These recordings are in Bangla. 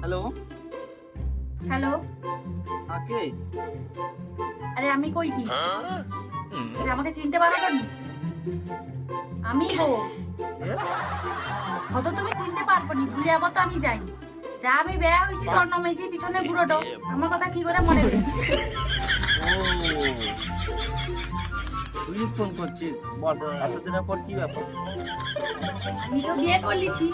হ্যালো। হ্যালো। আকে আরে আমি কইটি আরে আমাকে চিনতে পারো নি আমি গো। হয়তো তুমি চিনতে পারব নি ভুলে যাব তো আমি যাই। যা আমি বেয়া হয়েছি তোর নমেছি পিছনে বুড়োটো। আমার কথা কি করে মনে তুই ফোন করছিস? বল এতদিনের পর কি ব্যাপার? আমি তো বিয়ে করলিছি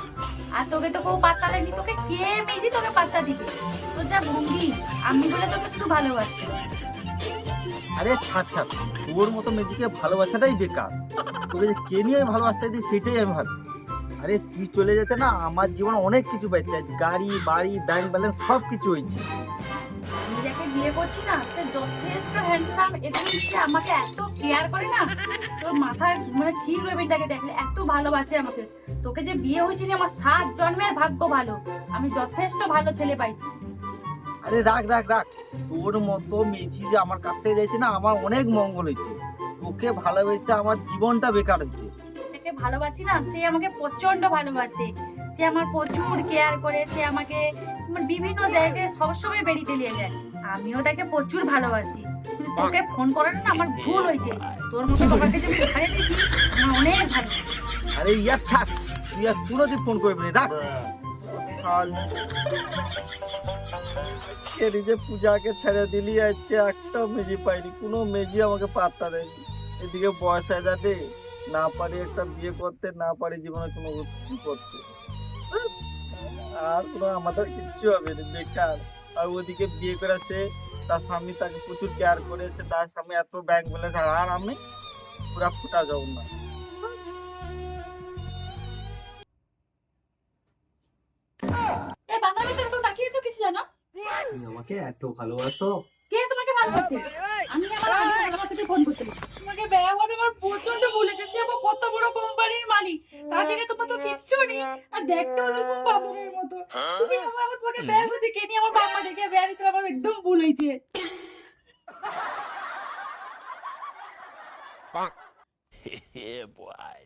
আর তোকে তো কেউ পাত্তা দেয়নি তোকে কে তোকে পাত্তা দিবে? তোর যা ভঙ্গি আমি বলে তোকে শুধু ভালোবাসি। আরে ছাড় ছাড়। তোর মতো মেজিকে ভালোবাসাটাই বেকার। তোকে যে কে নিয়ে ভালোবাসতে দিই সেটাই আমি ভাবি। আরে তুই চলে যেতে না আমার জীবনে অনেক কিছু বেঁচে আছে গাড়ি বাড়ি ব্যাংক ব্যালেন্স সব কিছু হয়েছে। আমি যাকে বিয়ে করছি না সে যথেষ্ট হ্যান্ডসাম এবং সে আমাকে এত কেয়ার করে না? তোর মাথায় মানে ঠিক রবে তাকে দেখলে এত ভালোবাসে আমাকে। তোকে যে বিয়ে হয়েছে না আমার সাত জন্মের ভাগ্য ভালো। আমি যথেষ্ট ভালো ছেলে পাই। আরে রাখ রাখ রাখ। তোর মতো মেজি যে আমার কাছ থেকে যাইছে না আমার অনেক মঙ্গল হয়েছে। তোকে ভালোবেসে আমার জীবনটা বেকার হয়েছে। ভালোবাসি না সে আমাকে প্রচণ্ড ভালোবাসে। সে আমার প্রচুর কেয়ার করে সে আমাকে মানে বিভিন্ন জায়গায় সবসময় বেরিয়ে নিয়ে যায় আমিও তাকে প্রচুর ভালোবাসি। কিন্তু তোকে ফোন করার না আমার ভুল হয়েছে। তোর মতো বাবাকে যে আমি ছাড়ে দিয়েছি আমার অনেক ভালো। আরে ইয়ার ছাড় তুই আর কোনোদিন ফোন করবি না রাখ। কাল যে পূজাকে ছেড়ে দিলি আজকে একটা মেজি পাইনি কোনো মেজি আমাকে পাত্তা দেয়নি। এদিকে বয়স হয়ে যাবে। না পারি একটা বিয়ে করতে না পারি জীবনে কোনো কিছু করতে। আর কোনো আমাদের কিচ্ছু হবে না বেকার। আর ওদিকে বিয়ে করেছে তার স্বামী তাকে প্রচুর কেয়ার করেছে তার স্বামী এত ব্যাংক ব্যালেন্স আর আমি পুরা ফুটা যাব না আমাকে এত ভালোবাসো? কে তোমাকে ভালোবাসে? আমি আমার ভালোবাসাকে ফোন করতে বলি। তোমাকে ব্যবহার আমার প্রচণ্ড বলেছে সে আমার কত বড় কোম্পানির মালিক তার থেকে তোমার তো কিচ্ছু নেই আর দেখতেও যেরকম বাবুরের মতো। তুমি আমার আমার তোমাকে ব্যয় হয়েছে কে নিয়ে আমার বাবা দেখে ব্যয় দিতে আমার একদম ভুল হয়েছে। yeah, boy.